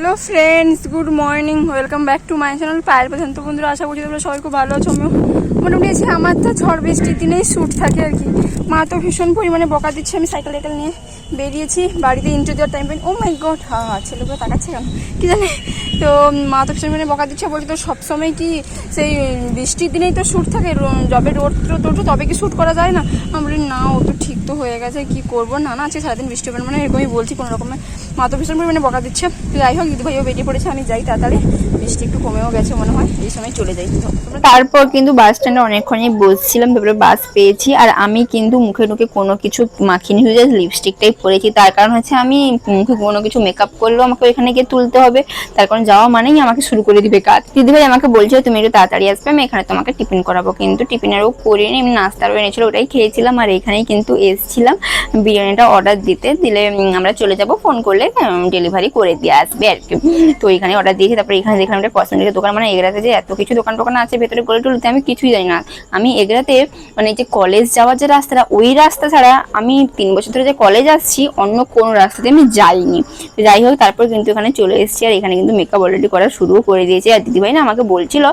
Friends, good morning, welcome back to my channel পায়ের পর্যন্ত বন্ধুরা, আশা করছি তোমরা সবাই খুব ভালো আছো, আমিও মোটামুটি আছি। আমার তো ঝড় বৃষ্টির দিনেই শ্যুট থাকে আর কি। মা তো ভীষণ পরিমাণে বকা দিচ্ছে, আমি সাইকেল টাইকেল নিয়ে বেরিয়েছি, বাড়িতে ইন্টার দেওয়ার টাইম পাইনি ও মাই গড হা হা, ছেলেগুলো তাকাচ্ছে কেন? কি জানে? তো মা তো ভীষণ পরিমাণে বকা দিচ্ছে, বলছে তো সবসময় কি সেই বৃষ্টির দিনেই তো শ্যুট থাকে যবে টোদ ওঠে, তবে কি শ্যুট করা যায় না? আমি বলি, না, ও তো ঠিক তো হয়ে গেছে, কি করব? না না আছে সারাদিন বৃষ্টি হবে মানে এরকমই বলছি কোনো রকমের মা তো ভীষণ পরিমাণে বকা দিচ্ছে। যাই হোক দিদি ভাইও বেরিয়ে পড়েছে আমি যাই তাড়াতাড়ি। বৃষ্টি একটু কমেও গেছে মনে হয়, এই সময় চলে যাই। তারপর কিন্তু বাস স্ট্যান্ডে অনেকক্ষণই বসছিলাম, তারপরে বাস পেয়েছি। আর আমি কিন্তু মুখে ঢুকে কোনো কিছু মাখিনি হয়ে লিপস্টিকটাই পরেছি। তার কারণ হচ্ছে আমি মুখে কোনো কিছু মেকআপ করলেও আমাকে ওইখানে গিয়ে তুলতে হবে। তার কারণ যাওয়া মানেই আমাকে শুরু করে দিবে কাজ। দিদিভাই আমাকে বলছিল তুমি একটু তাড়াতাড়ি আসবে, আমি এখানে তোমাকে টিফিন করাবো। কিন্তু টিফিনেরও করিনি এমনি নাস্তারও এনেছিল, ওটাই খেয়েছিলাম। আর এখানেই কিন্তু এসছিলাম বিরিয়ানিটা অর্ডার দিতে। দিলে আমরা চলে যাব ফোন করলে ডেলিভারি করে দিয়ে আসবে আর কি। তো এখানে অর্ডার দিয়েছি, তারপরে এখানে দেখলাম একটা কসমেটিকের দোকান মানে এগরাতে যে এত কিছু দোকান টোকান আছে, ভেতরে গলে টুলিতে আমি কিছুই জানি না। আমি এগরাতে মানে যে কলেজ যাওয়ার যে রাস্তাটা, ওই রাস্তা ছাড়া আমি তিন বছর ধরে যে কলেজ আসছি, অন্য কোনো রাস্তাতে আমি যাইনি। যাই হোক, তারপর কিন্তু এখানে চলে এসেছি আর এখানে কিন্তু মেকআপ অলরেডি করা শুরুও করে দিয়েছে। আর দিদিভাই না আমাকে বলছিল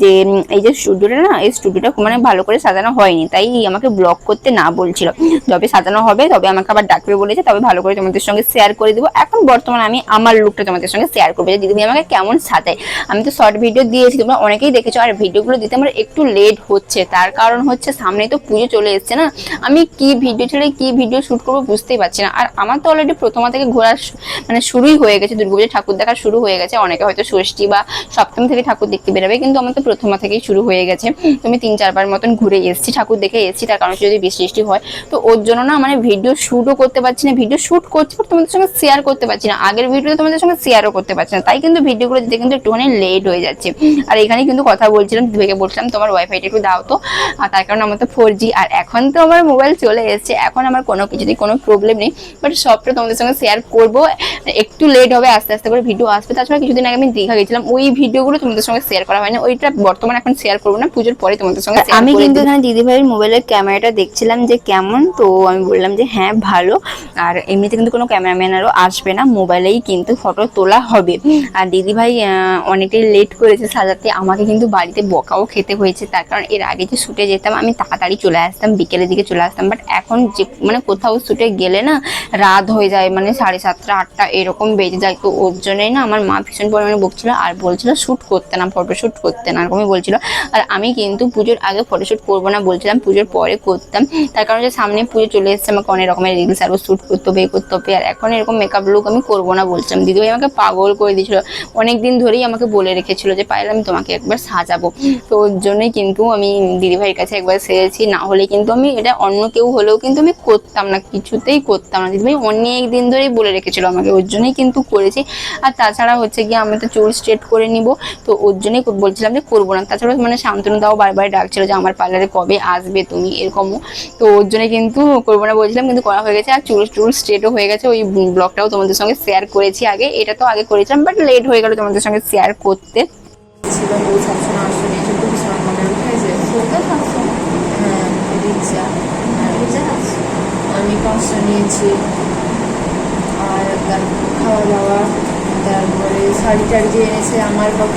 যে এই যে স্টুডিওটা না, এই স্টুডিওটা মানে ভালো করে সাজানো হয়নি, তাই আমাকে ব্লগ করতে না বলছিল। যবে সাজানো হবে, তবে আমাকে আবার ডাকবে বলেছে, তবে ভালো করে তোমাদের সঙ্গে শেয়ার করে দেবো। এখন বর্তমানে আমি আমার লুকটা তোমাদের সঙ্গে শেয়ার করব। যে দিদিভাই আমাকে কেমন সাজায়। আমি তো শর্ট ভিডিও দিয়েছি, তোমরা অনেকেই দেখেছ, আর ভিডিওগুলো দিতে আমার একটু লেট হচ্ছে। তার কারণ হচ্ছে সামনে তো পুজো চলে এসছে না। আমি কি ভিডিও ছেড়ে কি ভিডিও শ্যুট করব বুঝতেই পারছি না। আর আমার তো অলরেডি প্রথমা থেকে ঘোরা মানে শুরুই হয়ে গেছে। দুর্গাপুজোর ঠাকুর দেখা শুরু হয়ে গেছে। অনেকে হয়তো ষষ্ঠী বা সপ্তমী থেকে ঠাকুর দেখতে বেরোবে, কিন্তু আমার তো প্রথমা থেকেই শুরু হয়ে গেছে। তুমি তিন চারবার মতন ঘুরে এসেছি, ঠাকুর দেখে এসেছি। তার কারণ যদি বৃষ্টি হয়, তো ওর জন্য না মানে ভিডিও শ্যুটও করতে পারছি না। ভিডিও শুট করছি তোমাদের সঙ্গে শেয়ার করতে পারছি না। আগের ভিডিও তোমাদের সঙ্গে শেয়ারও করতে পারছি না। তাই কিন্তু ভিডিওগুলো দিতে কিন্তু একটুখানি লেট হয়ে যাচ্ছে। আর এখানে কিন্তু কথা বলছিলাম দিদিভাইকে বলছিলাম তোমার ওয়াইফাইটা একটু দাও তো। আর তার কারণে আমার তো ফোর জি আর এখন তো আমার মোবাইল চলে এসেছে। এখন আমার কোনো কিছুতেই কোনো প্রবলেম নেই। বাট সবটা তোমাদের সঙ্গে শেয়ার করব। একটু লেট হবে আস্তে আস্তে করে ভিডিও আসবে। তাছাড়া কিছুদিন আগে আমি দীঘা গেছিলাম। ওই ভিডিওগুলো তোমাদের সঙ্গে শেয়ার করা হয়নি। ওইটা বর্তমানে এখন শেয়ার করব না। পুজোর পরে তোমাদের সঙ্গে আমি কিন্তু। এখানে দিদিভাইয়ের মোবাইলের ক্যামেরাটা দেখছিলাম যে কেমন। তো আমি বললাম যে হ্যাঁ ভালো। আর এমনিতে কিন্তু কোনো ক্যামেরাম্যান আরও আসবে না। মোবাইলেই কিন্তু ফটো তোলা হবে। আর দিদিভাই অনেকটাই লেট করেছে সাজাতে। আমাকে কিন্তু বাড়িতে বকাও খেতে হয়েছে। তার কারণ এর আগে যে শুটে যেতাম, আমি তাড়াতাড়ি চলে আসতাম, বিকেলের দিকে চলে আসতাম। বাট এখন যে মানে কোথাও শুটে গেলে না, রাত হয়ে যায় মানে সাড়ে সাতটা, আটটা, এরকম বেজে যায়। তো ওর জন্যই না আমার মা ভীষণ পরিমাণে বকছিল আর বলছিল শ্যুট করতে না ফটোশ্যুট করতে না, এরকমই বলছিল। আর আমি কিন্তু পুজোর আগে ফটোশ্যুট করব না বলছিলাম, পুজোর পরে করতাম। তার কারণ যে সামনে পুজো চলে এসেছে, আমাকে অনেক রকমের রিলস আরও শ্যুট করতে হবে করতে হবে। আর এখন এরকম মেকআপ লুক আমি করব না বলছিলাম। দিদিভাই আমাকে পাগল করে দিয়েছিল। অনেক দিন ধরেই আমাকে বলে রেখেছিল যে পাইলে আমি তোমাকে একবার সাজাবো। তো ওর জন্যই কিন্তু আমি দিদিভাইয়ের কাছে একবার সেরেছি না হলে কিন্তু আমি এটা অন্য কেউ হলেও কিন্তু আমি করতাম না, কিছুতেই করতাম না। দিদিভাই অনেক দিন ধরেই বলে রেখেছিল আমাকে, ওর জন্যই কিন্তু করেছি। আর তাছাড়া হচ্ছে গিয়ে আমি তো চুল স্ট্রেট করে নিব, তো ওর জন্যই বলছিলাম যে, করব না। তাছাড়া মানে শান্তনু দাও বারবার ডাকছিল যে, আমার পার্লারে কবে আসবে তুমি? এরকমও। তো ওর জন্য কিন্তু করব না বলছিলাম, কিন্তু করা হয়ে গেছে। আর চুল চুল স্ট্রেটও হয়ে গেছে। ওই ব্লগটাও তোমাদের সঙ্গে শেয়ার করেছি আগে। এটা তো আগে করেছিলাম বাট লেট হয়ে গেল তোমাদের সঙ্গে শেয়ার করতে। নিয়েছে মনে উঠেছে হ্যাঁ কষ্ট নিয়েছি। আর খাওয়া দাওয়া তারপরে শাড়ি টাড়ি যে এনেছে আমার কত?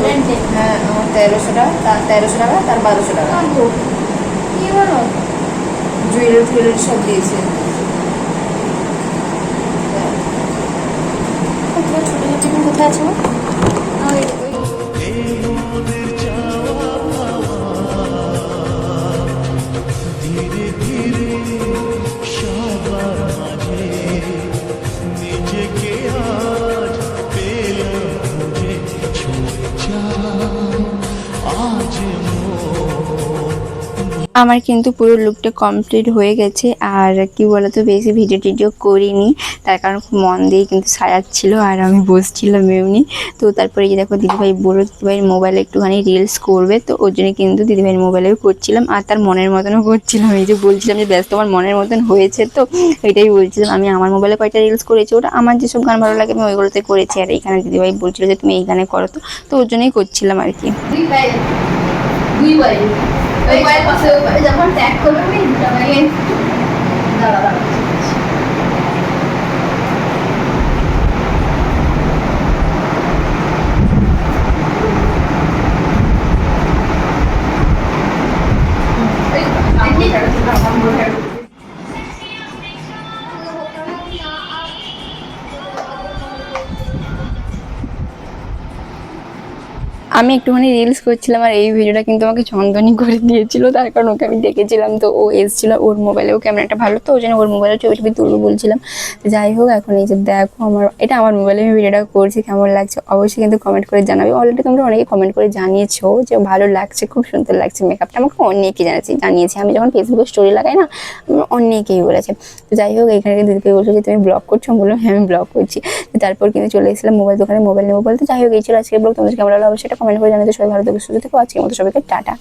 হ্যাঁ আমার তেরোশো টাকা তেরোশো টাকা তার বারোশো টাকা। জুয়েলারি টুয়েলারি সব দিয়েছে। ছোটো ছোটো কোথায় আছে আমার কিন্তু পুরো লুকটা কমপ্লিট হয়ে গেছে। আর কি বলতো, বেশি ভিডিও টিডিও করিনি। তার কারণ খুব মন দিয়ে কিন্তু সাজাচ্ছিল আর আমি বসছিলাম এমনি। তো তারপরে যে দেখো, দিদিভাই বলো দিদিভাইয়ের মোবাইলে একটুখানি রিলস করবে। তো ওর জন্য কিন্তু দিদিভাইয়ের মোবাইলেও করছিলাম। আর তার মনের মতনও করছিলাম। এই যে বলছিলাম যে, ব্যস্ত, আমার মনের মতন হয়েছে তো। এটাই বলছিলাম। আমি আমার মোবাইলে কয়েকটা রিলস করেছি? ওটা আমার যেসব গান ভালো লাগে, আমি ওইগুলোতে করেছি। আর এইখানে দিদিভাই বলছিল যে, তুমি এই গানে করো তো। তো ওর জন্যই করছিলাম আর কি। দুই পায়ে দুই পায়ে ওই পায়ের পাশে ওই পায়ে যখন ট্যাগ করবে আমি একটুখানি রিলস করছিলাম আর এই ভিডিওটা কিন্তু আমাকে চন্দনই করে দিয়েছিল। তার কারণ ওকে আমি দেখেছিলাম তো ও এসেছিল ওর মোবাইলেও ক্যামেরাটা ভালো তো, ওই জন্য ওর মোবাইলে ছবি ছবি তুলবো বলছিলাম। যাই হোক, এখন এই যে দেখো আমার, এটা আমার মোবাইলে আমি ভিডিওটা করছি, কেমন লাগছে অবশ্যই কিন্তু কমেন্ট করে জানাবে। অলরেডি তোমরা অনেকে কমেন্ট করে জানিয়েছো যে ভালো লাগছে, খুব সুন্দর লাগছে মেকআপটা আমাকে অনেকেই জানাচ্ছি, জানিয়েছে। আমি যখন ফেসবুকে স্টোরি লাগাই না, আমার অনেকেই বলেছে। তো যাই হোক, এখানে দিদিকে বলছো যে, তুমি ব্লগ করছ? বললাম হ্যাঁ আমি ব্লগ করছি। তারপর কিন্তু চলে এসেছিলাম মোবাইল দোকানে মোবাইল নেব বলতে। যাই হোক, এই ছিল আজকে ব্লগ তোমাদের কেমন লাগল অবশ্যই কমেন্ট করে জানাতে সবাই ভালো থাকবে সুস্থ থেকে আজকের মতো সবাইকে টাটা।